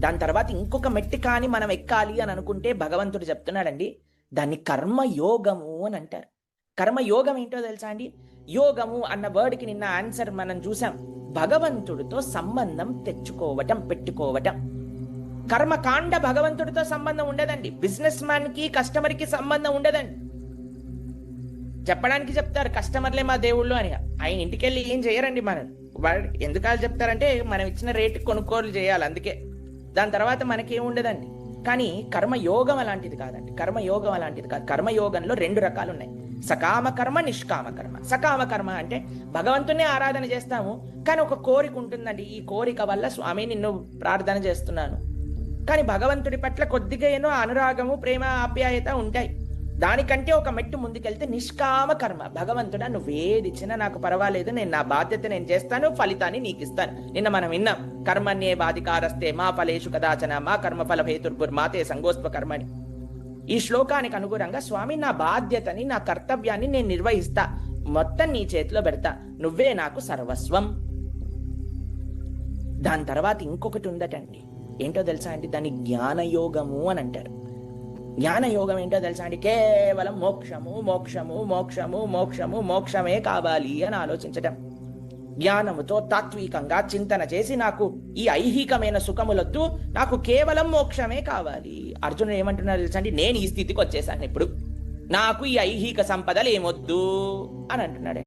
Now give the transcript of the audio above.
దాని తర్వాత ఇంకొక మెట్టు కానీ మనం ఎక్కాలి అని అనుకుంటే భగవంతుడు చెప్తున్నాడండి దాన్ని కర్మయోగము అని అంటారు. కర్మయోగం ఏంటో తెలుసా అండి? యోగము అన్న వర్డ్కి నిన్న ఆన్సర్ మనం చూసాం. భగవంతుడితో సంబంధం తెచ్చుకోవటం పెట్టుకోవటం. కర్మకాండ భగవంతుడితో సంబంధం ఉండదండి. బిజినెస్ మ్యాన్కి కస్టమర్కి సంబంధం ఉండదండి. చెప్పడానికి చెప్తారు కస్టమర్లే మా దేవుళ్ళు అని. ఆయన ఇంటికి వెళ్ళి ఏం చేయరండి మనం వాళ్ళు ఎందుకు చెప్తారంటే మనం ఇచ్చిన రేటు కొనుగోలు చేయాలి అందుకే. దాని తర్వాత మనకేం ఉండదండి. కానీ కర్మయోగం అలాంటిది కాదండి. కర్మయోగం అలాంటిది కాదు. కర్మయోగంలో రెండు రకాలు ఉన్నాయి సకామ కర్మ నిష్కామ కర్మ సకామ కర్మ అంటే భగవంతునే ఆరాధన చేస్తాము కానీ ఒక కోరిక ఉంటుందండి. ఈ కోరిక వల్ల స్వామి నిన్ను ప్రార్థన చేస్తున్నాను. కానీ భగవంతుడి పట్ల కొద్దిగా ఏనో అనురాగము ప్రేమ ఆప్యాయత ఉంటాయి. దానికంటే ఒక మెట్టు ముందుకెళ్తే నిష్కామ కర్మ. భగవంతుడా నువ్వేదిచ్చినా నాకు పర్వాలేదు. నేను నా బాధ్యత నేను చేస్తాను ఫలితాన్ని నీకు ఇస్తాను నిన్న మనం విన్నాం. కర్మణ్యే బాధికారస్తే మా ఫలేషు కదాచన మా కర్మ ఫల హేతుర్పుర్ మాతే సంగోస్ప కర్మని ఈ శ్లోకానికి అనుగుణంగా స్వామి నా బాధ్యతని నా కర్తవ్యాన్ని నేను నిర్వహిస్తా. మొత్తం నీ చేతిలో పెడతా. నువ్వే నాకు సర్వస్వం. దాని తర్వాత ఇంకొకటి ఉందటండి. ఏంటో తెలుసా అండి? దాన్ని జ్ఞానయోగము అని అంటారు. జ్ఞానయోగం ఏంటో తెలుసా అండి? కేవలం మోక్షము మోక్షము మోక్షము మోక్షము మోక్షమే కావాలి అని ఆలోచించటం. జ్ఞానముతో తాత్వికంగా చింతన చేసి నాకు ఈ ఐహికమైన సుఖములొద్దు నాకు కేవలం మోక్షమే కావాలి. అర్జునుడు ఏమంటున్నారు తెలుసా అండి? నేను ఈ స్థితికి వచ్చేసాను ఇప్పుడు. నాకు ఈ ఐహిక సంపదలు ఏమొద్దు అని అంటున్నాడు.